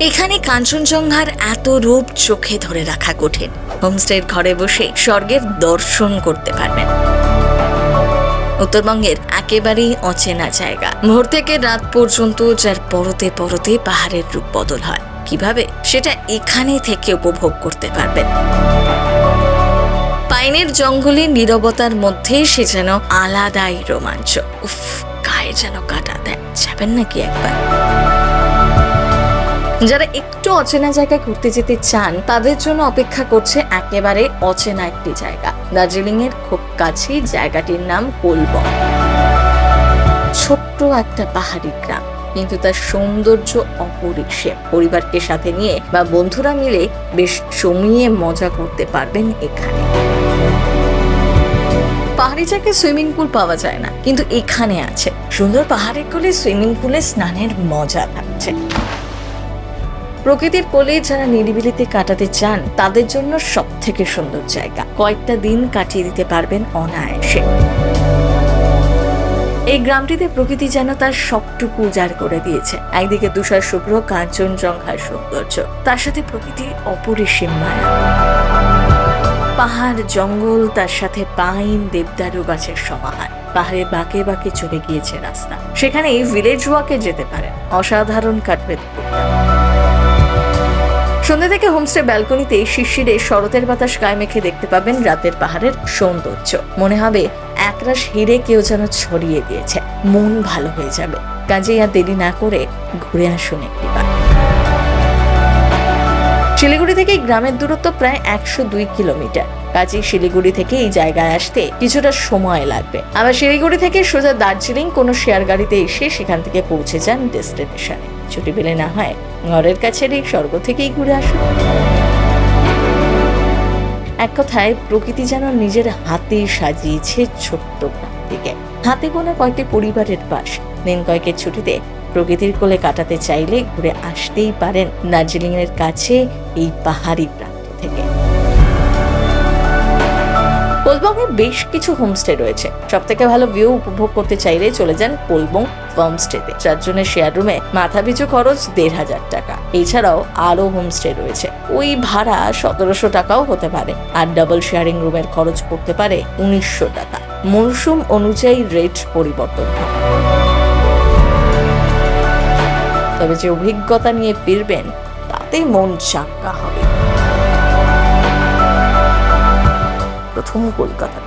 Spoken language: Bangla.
এখানে কাঞ্চনজঙ্ঘার এত রূপ চোখে ধরে রাখা কঠিন। হোমস্টের ঘরে বসে স্বর্গের দর্শন করতে পারবেন। উত্তরবঙ্গের একেবারেই অচেনা জায়গা। ভোর থেকে রাত পর্যন্ত যার পরতে পরতে পাহাড়ের রূপ বদল হয়। কীভাবে? সেটা এখানে থেকে উপভোগ করতে পারবেন। পাইনের জঙ্গলে নীরবতার মধ্যে সে যেন আলাদাই রোমাঞ্চ। উফ, গায়ে যেন কাটা দেয়। যাবেন নাকি একবার? যারা একটু অচেনা জায়গায় ঘুরতে যেতে চান, তাদের জন্য অপেক্ষা করছে একেবারে অচেনা একটি জায়গা। দার্জিলিং এর খুব কাছেই জায়গাটির নাম কোলবং ছোট্ট একটা পাহাড়ি গ্রাম, কিন্তু তার সৌন্দর্য অপরিসীম। পরিবারকে সাথে নিয়ে বা বন্ধুরা মিলে বেশ জমিয়ে মজা করতে পারবেন এখানে। পাহাড়ি জায়গায় সুইমিং পুল পাওয়া যায় না, কিন্তু এখানে আছে। সুন্দর পাহাড়ে কোলে সুইমিং পুলে স্নানের মজা থাকছে। প্রকৃতির কোলে যারা নিরিবিলিতে কাটাতে চান, তাদের জন্য সব থেকে সুন্দর জায়গা। কয়েকটা দিন কাটিয়ে দিতে পারবেন অনায়াসে। এই গ্রামটিতে প্রকৃতি যেন তার সবটুকু উজাড় করে দিয়েছে। একদিকে তুষার শুভ্র কাঞ্চনজঙ্ঘার সৌন্দর্য। তার সাথে প্রকৃতির অপরিসীম মায়া। পাহাড়, জঙ্গল, তার সাথে পাইন, দেবদারু গাছের সমাহার। পাহাড়ে বাঁকে বাঁকে চলে গিয়েছে রাস্তা। সেখানে ভিলেজ ওয়াকে যেতে পারেন। অসাধারণ কাটবে দুপুরটা। সন্ধ্যা থেকে হোমস্টে ব্যালকনিতে শিশিরে শরতের বাতাস গায়ে মেখে দেখতে পাবেন রাতের পাহাড়ের সৌন্দর্য। মনে হবে একরাশ হিরে কেউ যেন ছড়িয়ে দিয়েছে। মন ভালো হয়ে যাবে। কাজেই আর দেরি না করে ঘুরে আসুন একটিবার শিলিগুড়ি থেকে গ্রামের দূরত্ব প্রায় একশো দুই কিলোমিটার। কাজেই শিলিগুড়ি থেকে এই জায়গায় আসতে কিছুটা সময় লাগবে। আবার শিলিগুড়ি থেকে সোজা দার্জিলিং কোনো শেয়ার গাড়িতে এসে সেখান থেকে পৌঁছে যান ডেস্টিনেশনে। ছুটি পেলে না হয় ঘরের কাছের এই স্বর্গ থেকেই ঘুরে আসুন এক কথায়, প্রকৃতি যেন নিজের হাতে সাজিয়েছে ছোট্ট গ্রামটিকে হাতে গোনা কয়েকটি পরিবারের পাশ দিন কয়েকের ছুটিতে প্রকৃতির কোলে কাটাতে চাইলে ঘুরে আসতেই পারেন দার্জিলিং এর কাছে এই পাহাড়ি প্রান্ত কোলবংয়ে বেশ কিছু হোমস্টে রয়েছে। সব থেকে ভালো ভিউ উপভোগ করতে চাইলে চলে যান কোলবং হোমস্টেতে চারজনের শেয়ার রুমে মাথা পিছু খরচ দেড় হাজার টাকা। এছাড়াও আরও হোমস্টে রয়েছে। ওই ভাড়া সতেরোশো টাকাও হতে পারে আর ডাবল শেয়ারিং রুমের খরচ পড়তে পারে উনিশশো টাকা। মরশুম অনুযায়ী রেট পরিবর্তন তবে যে অভিজ্ঞতা নিয়ে ফিরবেন, তাতে মন চাঙ্গা হবে। প্রথম কলকাতা